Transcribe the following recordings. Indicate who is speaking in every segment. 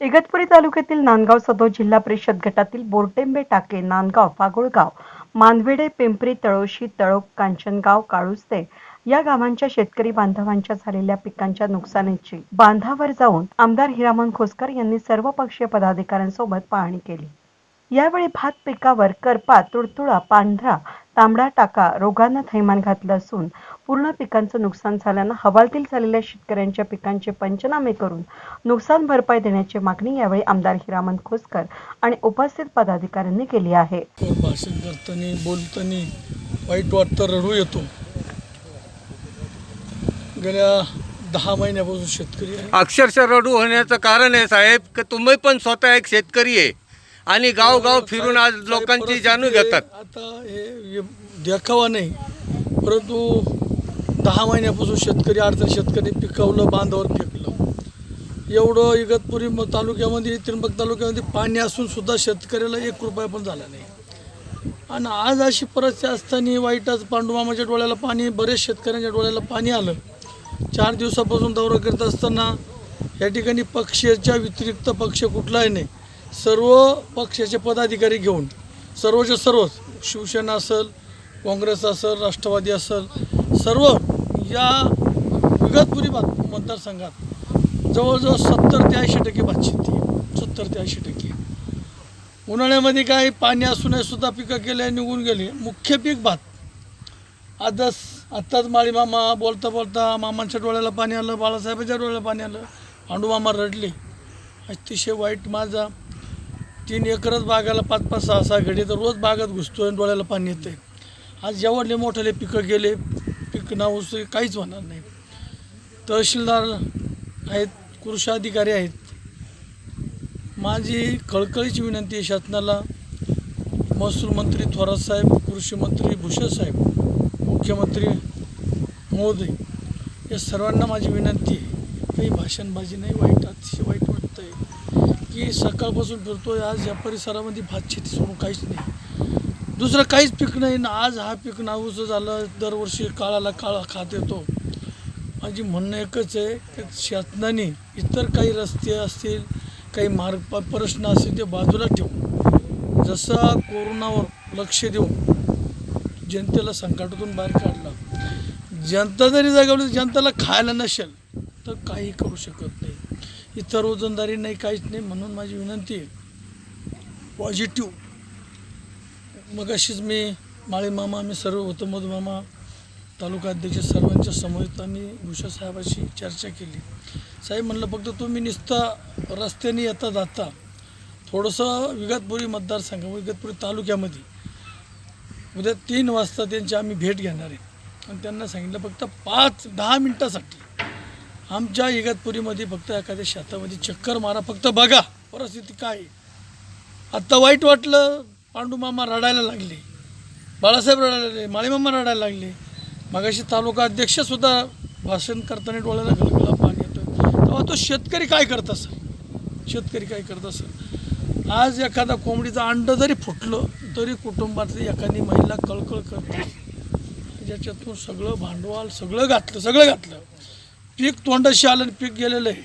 Speaker 1: इगतपुरी तालुक्यातील नांदगाव सदो जिल्हा परिषद गटातील बोरटेंबे टाके नांदगाव फागोळगाव मानवेडे पिंपरी तळोशी तळोक कांचनगाव काळुस्ते या गावांच्या शेतकरी बांधवांच्या झालेल्या पिकांच्या नुकसानीची बांधावर जाऊन आमदार हिरामन खोसकर यांनी सर्व पक्षीय पदाधिकाऱ्यांसोबत पाहणी केली. यावेळी भात पिकावर करपा तुडतुळा पांढरा तांबडा टाका रोगानं थैमान घातलं असून पूर्ण पिकांचं नुकसान झाल्यानं हवालदिल झालेल्या शेतकऱ्यांच्या पिकांचे पंचनामे करून नुकसान भरपाई देण्याची मागणी यावेळी आमदार हिरामन खोसकर आणि उपस्थित पदाधिकाऱ्यांनी केली आहे.
Speaker 2: भाषण करताना बोलताना वाईट वाटतं रडू येतो. गेल्या दहा महिन्यापासून शेतकरी
Speaker 3: अक्षरशः रडू होण्याचं कारण आहे साहेब की तुम्ही पण स्वतः एक शेतकरी आहे. आणि गाव गाव फिरून आज लोकांची जाणून घेतात.
Speaker 2: आता हे देखावा नाही. परंतु दहा महिन्यापासून शेतकरी अडचण शेतकरी पिकवलं बांधावर फेकलं. एवढं इगतपुरी तालुक्यामध्ये त्र्यंबक तालुक्यामध्ये पाणी असून सुद्धा शेतकऱ्याला एक रुपया पण झाला नाही. आणि आज अशी परिस्थिती असताना वाईटच पांडुमामाच्या डोळ्याला पाणी बरेच शेतकऱ्यांच्या डोळ्याला पाणी आलं. चार दिवसापासून दौरा करत असताना या ठिकाणी पक्षाच्या व्यतिरिक्त पक्ष कुठलाही नाही. सर्व पक्षाचे पदाधिकारी घेऊन सर्वच्या सर्वच शिवसेना असेल काँग्रेस असेल राष्ट्रवादी असेल सर्व या विगतपुरी बात मतदारसंघात जवळजवळ सत्तर ते ऐंशी टक्के भात शेती सत्तर ते ऐंशी टक्के. उन्हाळ्यामध्ये काय पाणी असूनही सुद्धा पिकं गेले निघून गेली. मुख्य पीक भात. आदस आत्ताच माळी मामा बोलता बोलता मामांच्या डोळ्याला पाणी आलं बाळासाहेबांच्या डोळ्याला पाणी आलं. पांडू मामा रडले. अतिशय वाईट माझा तीन एकरच बागाला पाच पाच सहा सहा घडी तर रोज बागात घुसतो आणि डोळ्याला पाणी येते आज जेवढले मोठाले पिकं गेले पिकं नाऊस काहीच होणार नाही. तहसीलदार आहेत कृषी अधिकारी आहेत. माझी कळकळीची विनंती आहे शासनाला महसूल मंत्री थोरात साहेब कृषी मंत्री भूषण साहेब मुख्यमंत्री मोदी या सर्वांना माझी विनंती आहे काही भाषणबाजी नाही वाईट की सकाळपासून फिरतोय आज या परिसरामध्ये भात शेती सोडून काहीच नाही. दुसरं काहीच पीक नाही ना आज हा पीक नाऊचं झालं दरवर्षी काळाला काळा खात येतो. माझी म्हणणं एकच आहे की शासनाने इतर काही रस्ते असतील काही मार्ग प्रश्न असतील ते बाजूला ठेवून जसा कोरोनावर लक्ष देऊन जनतेला संकटातून बाहेर काढला. जनता जरी जागवली जनतेला खायला नसेल तर काही करू शकत नाही. इतर रोजंदारी नाही काहीच नाही म्हणून माझी विनंती आहे. पॉझिटिव्ह मग अशीच मी माळी मामा आम्ही सर्व होतो मामा तालुका अध्यक्ष सर्वांच्या समवेत आम्ही भूषण साहेबाशी चर्चा केली. साहेब म्हणलं फक्त तुम्ही निस्ता रस्त्याने येता जाता. थोडंसं विगतपुरी मतदारसंघ विगतपुरी तालुक्यामध्ये. उद्या तीन वाजता त्यांची आम्ही भेट घेणार आहे. आणि त्यांना सांगितलं फक्त पाच दहा मिनटासाठी. आमच्या इगतपुरीमध्ये फक्त एखाद्या शेतामध्ये चक्कर मारा फक्त बघा परिस्थिती काय आत्ता वाईट वाटलं पांडुमामा रडायला लागले. बाळासाहेब रडायला लागले माळीमामा रडायला लागले. मगाशी तालुका अध्यक्षसुद्धा भाषण करताना डोळ्याला गलगला पाणी येतं. तेव्हा तो शेतकरी काय करत असेल? शेतकरी काय करत असेल? आज एखादा कोंबडीचं अंड जरी फुटलं तरी कुटुंबातली एखादी महिला कळकळ करते. ज्याच्यातून सगळं भांडवल सगळं घातलं सगळं घातलं. पीक तोंडाशी आलं आणि पीक गेलेलं आहे.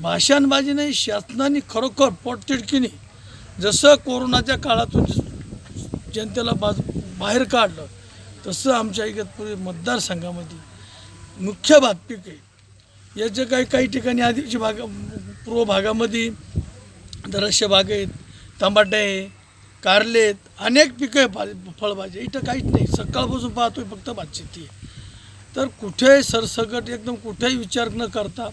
Speaker 2: भाषणबाजी नाही शासनाने खरोखर पोटतिडकीने जसं कोरोनाच्या काळातून जनतेला बाज बाहेर काढलं तसं आमच्या इगतपुरी मतदारसंघामध्ये मुख्य भात पीक आहे. याचे काही काही ठिकाणी आधीची भागा पूर्व भागामध्ये द्राक्ष बाग आहेत टमाटे आहे कारले आहेत अनेक पिकं आहे फळभाजी फळभाज्या. इथं काहीच नाही. सकाळपासून पाहतोय फक्त भात शेती आहे. तर कुठेही सरसकट एकदम कुठेही विचार न करता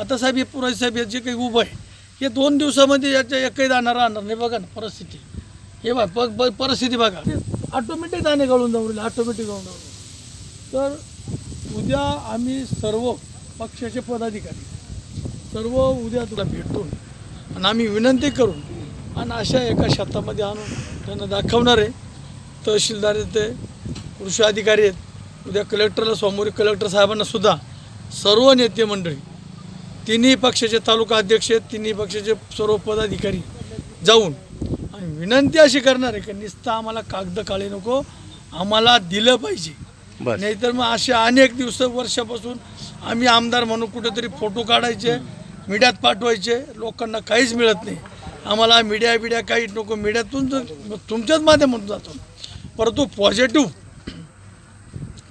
Speaker 2: आता साहेब हे पुराई साहेब हे जे काही उभं आहे हे दोन दिवसामध्ये याच्या एकही जाणार राहणार नाही. बघा ना परिस्थिती. हे बघ बघ परिस्थिती बघा. ऑटोमॅटिक दाणे गळून जाऊ ऑटोमॅटिक गळून जाऊ तर उद्या आम्ही सर्व पक्षाचे पदाधिकारी सर्व उद्या तुला भेटून आणि आम्ही विनंती करून आणि अशा एका शेतामध्ये आणून त्यांना दाखवणार आहे. तहसीलदार येते कृषी अधिकारी आहेत उद्या कलेक्टरला समोर कलेक्टर साहेबांना सुद्धा सर्व नेते मंडळी तिन्ही पक्षाचे तालुका अध्यक्ष तिन्ही पक्षाचे सर्व पदाधिकारी जाऊन आणि विनंती अशी करणार आहे की नुसतं आम्हाला कागद काळे नको आम्हाला दिलं पाहिजे. नाहीतर मग असे अनेक दिवस वर्षापासून आम्ही आमदार म्हणून कुठेतरी फोटो काढायचे मीडियात पाठवायचे लोकांना काहीच मिळत नाही. आम्हाला मीडिया बिडिया काही नको मीडियातून तुमच्याच माध्यमातून जातो. परंतु पॉझिटिव्ह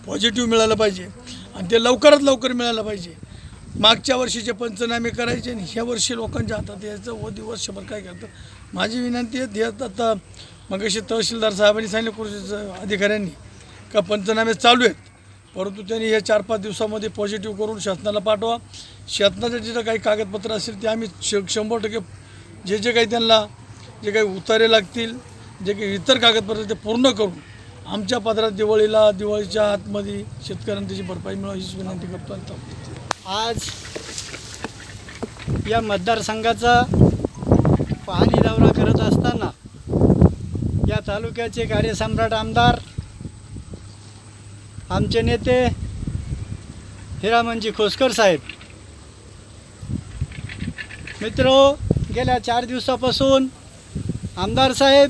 Speaker 2: पॉझिटिव्ह मिळालं पाहिजे. आणि ते लवकरात लवकर मिळालं पाहिजे. मागच्या वर्षीचे पंचनामे करायचे आणि ह्या वर्षी लोकांच्या हातात यायचं व दिवसभर काय करतं? माझी विनंती आहे ते आता मग तहसीलदार साहेबांनी सांगितलं कृषीचं अधिकाऱ्यांनी का पंचनामे चालू आहेत. परंतु त्यांनी हे चार पाच दिवसामध्ये पॉझिटिव्ह करून शासनाला पाठवा. शासनाचे जे काही कागदपत्र असतील ते आम्ही श शंभर टक्के जे जे काही त्यांना जे काही उतारे लागतील जे काही इतर कागदपत्र ते पूर्ण करून आमच्या पदरात दिवाळीला दिवाळीच्या आतमध्ये शेतकऱ्यांना त्याची भरपाई मिळावी अशी विनंती करतो आणि
Speaker 4: आज या मतदारसंघाचा पाहणी दौरा करत असताना या तालुक्याचे कार्यसम्राट आमदार आमचे नेते हिरामनजी खोसकर साहेब. मित्र गेल्या चार दिवसापासून आमदार साहेब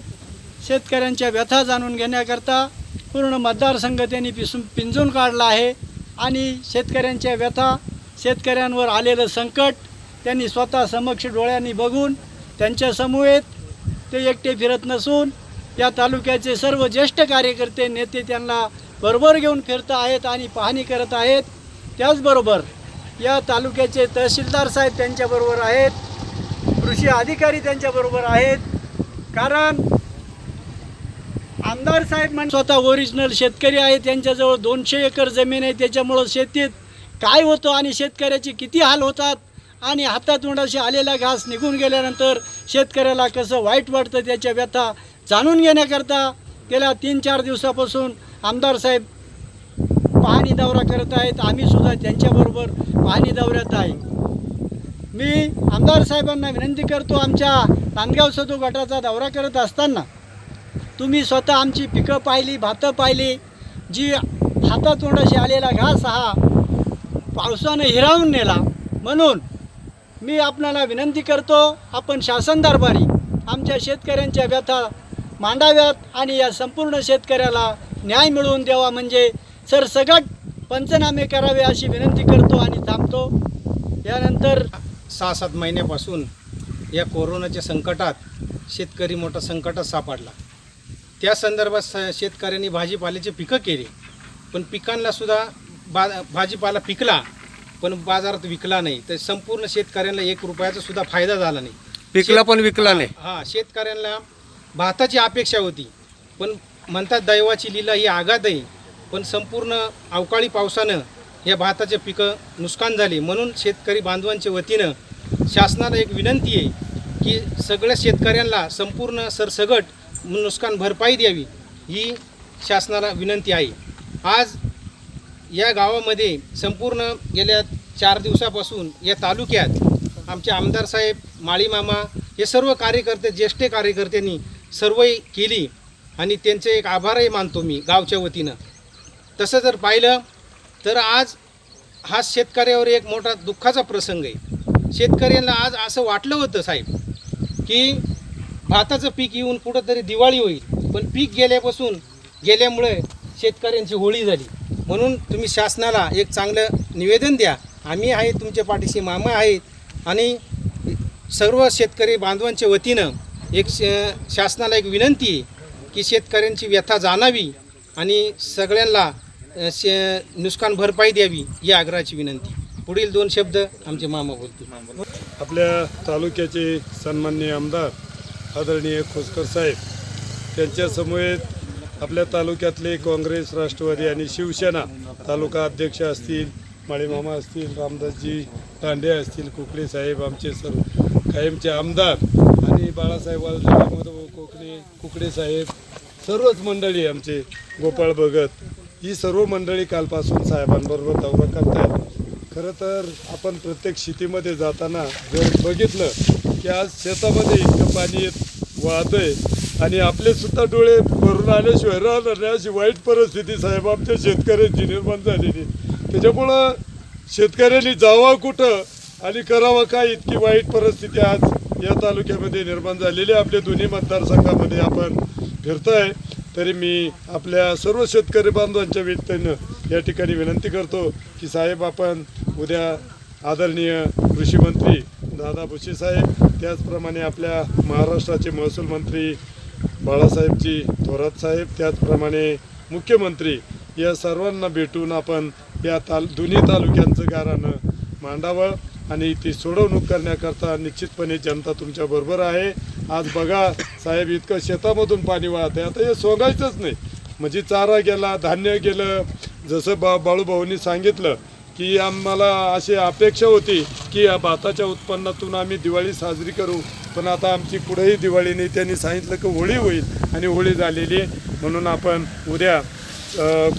Speaker 4: शेतकऱ्यांच्या व्यथा जाणून घेण्याकरता पूर्ण मतदारसंघ त्यांनी पिसून पिंजून काढला आहे. आणि शेतकऱ्यांच्या व्यथा शेतकऱ्यांवर आलेलं संकट त्यांनी स्वतः समक्ष डोळ्यांनी बघून त्यांच्या समूहेत ते एकटे फिरत नसून या तालुक्याचे सर्व ज्येष्ठ कार्यकर्ते नेते त्यांना बरोबर घेऊन फिरत आहेत आणि पाहणी करत आहेत. त्याचबरोबर या तालुक्याचे तहसीलदार साहेब त्यांच्याबरोबर आहेत. कृषी अधिकारी त्यांच्याबरोबर आहेत. कारण आमदार साहेब म्हणजे स्वतः ओरिजिनल शेतकरी आहे त्यांच्याजवळ दोनशे एकर जमीन आहे त्याच्यामुळं शेतीत काय होतं आणि शेतकऱ्याचे किती हाल होतात आणि हातातोंडाशी आलेला घास निघून गेल्यानंतर शेतकऱ्याला कसं वाईट वाटतं त्याच्या व्यथा जाणून घेण्याकरता गेल्या तीन चार दिवसापासून आमदार साहेब पाहणी दौरा करत आहेत. आम्हीसुद्धा त्यांच्याबरोबर पाहणी दौऱ्यात आहे. मी आमदार साहेबांना विनंती करतो आमच्या नांदगाव सदू गटाचा दौरा करत असताना तुम्ही स्वतः आमची पिकं पाहिली भातं पाहिली जी हातातोंडाशी आलेला घास हा पावसानं हिरावून नेला. म्हणून मी आपणाला विनंती करतो आपण शासन दरबारी आमच्या शेतकऱ्यांच्या व्यथा मांडाव्यात आणि या संपूर्ण शेतकऱ्याला न्याय मिळवून द्यावा म्हणजे सरसगट पंचनामे करावे अशी विनंती करतो आणि थांबतो. यानंतर
Speaker 5: सहा सात महिन्यापासून या कोरोनाच्या संकटात शेतकरी मोठा संकटात सापडला. त्या संदर्भात स शेतकऱ्यांनी भाजीपाल्याची पिकं केली. पण पिकांना सुद्धा बा भाजीपाला पिकला पण बाजारात विकला नाही. तर संपूर्ण शेतकऱ्यांना एक रुपयाचा सुद्धा फायदा झाला नाही.
Speaker 3: पिकला पण विकला नाही.
Speaker 5: हां शेतकऱ्यांना भाताची अपेक्षा होती. पण म्हणतात दैवाची लीला ही आघात आहे. पण संपूर्ण अवकाळी पावसानं या भाताचे पिकं नुकसान झाले. म्हणून शेतकरी बांधवांच्या वतीनं शासनाला एक विनंती आहे की सगळ्या शेतकऱ्यांना संपूर्ण सरसगट नुकसान भरपाई द्यावी ही शासनाला विनंती आहे. आज या गावामध्ये संपूर्ण गेल्या चार दिवसापासून या तालुक्यात आमचे आमदार साहेब माळीमामा हे सर्व कार्यकर्ते ज्येष्ठ कार्यकर्त्यांनी सर्वही केली आणि त्यांचे एक आभारही मानतो मी गावच्या वतीनं. तसं जर पाहिलं तर आज हा शेतकऱ्यावर एक मोठा दुःखाचा प्रसंग आहे. शेतकऱ्यांना आज असं वाटलं होतं साहेब की भाताचं पीक येऊन कुठंतरी दिवाळी होईल. पण पीक गेल्यापासून गेल्यामुळे शेतकऱ्यांची होळी झाली. म्हणून तुम्ही शासनाला एक चांगलं निवेदन द्या. आम्ही आहे तुमच्या पाठीशी मामा आहेत आणि सर्व शेतकरी बांधवांच्या वतीनं एक श- शासनाला एक विनंती आहे की शेतकऱ्यांची व्यथा जाणावी आणि सगळ्यांना शे नुकसान भरपाई द्यावी या आग्रहाची विनंती. पुढील दोन शब्द आमचे मामा बोलतील.
Speaker 6: आपल्या तालुक्याचे सन्माननीय आमदार आदरणीय खोसकर साहेब त्यांच्यासमवेत आपल्या तालुक्यातले काँग्रेस राष्ट्रवादी आणि शिवसेना तालुका अध्यक्ष असतील माळीमामा असतील रामदासजी दांडे असतील कुकडे साहेब आमचे सर्व कायमचे आमदार आणि बाळासाहेब वालजे कोकणे कुकडे साहेब सर्वच मंडळी आमचे गोपाळ भगत ही सर्व मंडळी कालपासून साहेबांबरोबर दौरा करतायत. खरं तर आपण प्रत्येक शेतीमध्ये जाताना जर बघितलं की आज शेतामध्ये इतकं पाणी वाहत आहे. आणि आपले सुद्धा डोळे भरून आल्याशिवाय राहणार नाही. अशी वाईट परिस्थिती साहेब आमच्या शेतकऱ्यांची निर्माण झालेली. त्याच्यामुळं शेतकऱ्यांनी जावा कुठं आणि करावं काय इतकी वाईट परिस्थिती आज या तालुक्यामध्ये निर्माण झालेली आहे. आपल्या दोन्ही मतदारसंघामध्ये आपण फिरताय. तरी मी आपल्या सर्व शेतकरी बांधवांच्या व्यक्तीनं या ठिकाणी विनंती करतो की साहेब आपण उद्या आदरणीय कृषी मंत्री दादा भुसे साहेब त्याचप्रमाणे आपल्या महाराष्ट्राचे महसूल मंत्री बाळासाहेबजी थोरात साहेब त्याचप्रमाणे मुख्यमंत्री या सर्वांना भेटून आपण या ताल दोन्ही तालुक्यांचं गारानं मांडावं आणि ती सोडवणूक करण्याकरता निश्चितपणे जनता तुमच्या बरोबर आहे. आज बघा साहेब इतकं शेतामधून पाणी वाहत आहे. आता हे सोगायचंच नाही. म्हणजे चारा गेला धान्य गेलं जसं बा बाळूभाऊंनी सांगितलं की आम्हाला अशी अपेक्षा होती की या भाताच्या उत्पन्नातून आम्ही दिवाळी साजरी करू. पण आता आमची पुढेही दिवाळी नाही. त्यांनी सांगितलं की होळी होईल आणि होळी झालेली आहे. म्हणून आपण उद्या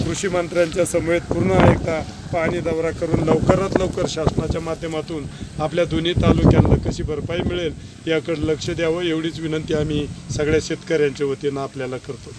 Speaker 6: कृषी मंत्र्यांच्या समवेत पूर्ण एकदा पाणी दौरा करून लवकरात लवकर शासनाच्या माध्यमातून आपल्या दोन्ही तालुक्यांना कशी भरपाई मिळेल याकडे लक्ष द्यावं एवढीच विनंती आम्ही सगळ्या शेतकऱ्यांच्या वतीनं आपल्याला करतो.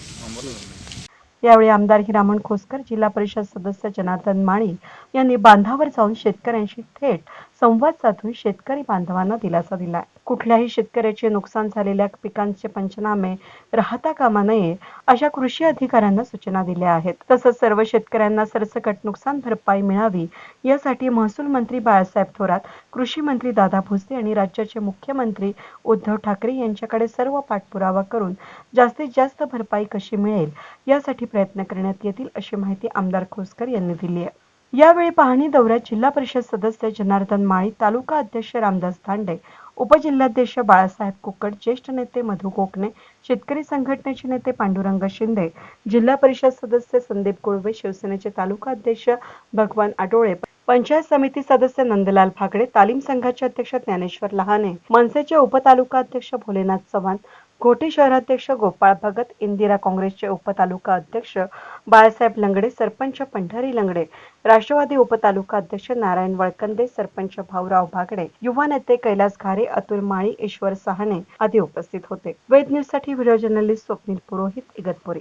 Speaker 1: यावेळी आमदार हिरामण खोसकर जिल्हा परिषद सदस्य जनार्दन माळी यांनी बांधावर जाऊन शेतकऱ्यांशी थेट संवाद साधून शेतकरी बांधवांना दिलासा दिला कुठल्याही शेतकऱ्याचे नुकसान झालेल्या पिकांचे पंचनामे राहता कामा नये अशा कृषी अधिकाऱ्यांना सूचना दिल्या आहेत. तसंच सर्व शेतकऱ्यांना सरसकट नुकसान भरपाई मिळावी यासाठी महसूल मंत्री बाळासाहेब थोरात कृषी मंत्री दादा भुसे आणि राज्याचे मुख्यमंत्री उद्धव ठाकरे यांच्याकडे सर्व पाठपुरावा करून जास्तीत जास्त भरपाई कशी मिळेल यासाठी प्रयत्न करण्यात येतील अशी माहिती आमदार खोसकर यांनी दिली आहे. यावेळी पाहणी दौऱ्यात जिल्हा परिषद सदस्य जनार्दन माळी तालुका अध्यक्ष रामदास धांडे उपजिल्हाध्यक्ष बाळासाहेब कुकड ज्येष्ठ नेते मधु कोकणे शेतकरी संघटनेचे नेते पांडुरंग शिंदे जिल्हा परिषद सदस्य संदीप कुळवे शिवसेनेचे तालुका अध्यक्ष भगवान आडोळे पंचायत समिती सदस्य नंदलाल फाकडे तालीम संघाचे अध्यक्ष ज्ञानेश्वर लहाने मनसेचे उपतालुका अध्यक्ष भोलेनाथ चव्हाण घोटी शहराध्यक्ष गोपाळ भगत इंदिरा काँग्रेसचे उपतालुका अध्यक्ष बाळासाहेब लंगडे सरपंच पंढरी लंगडे राष्ट्रवादी उपतालुका अध्यक्ष नारायण वळकंदे सरपंच भाऊराव भागडे युवा नेते कैलास घारे अतुल माळी ईश्वर सहाणे आदी उपस्थित होते. वेद न्यूजसाठी व्हिडिओ जर्नलिस्ट स्वप्नील पुरोहित इगतपुरी.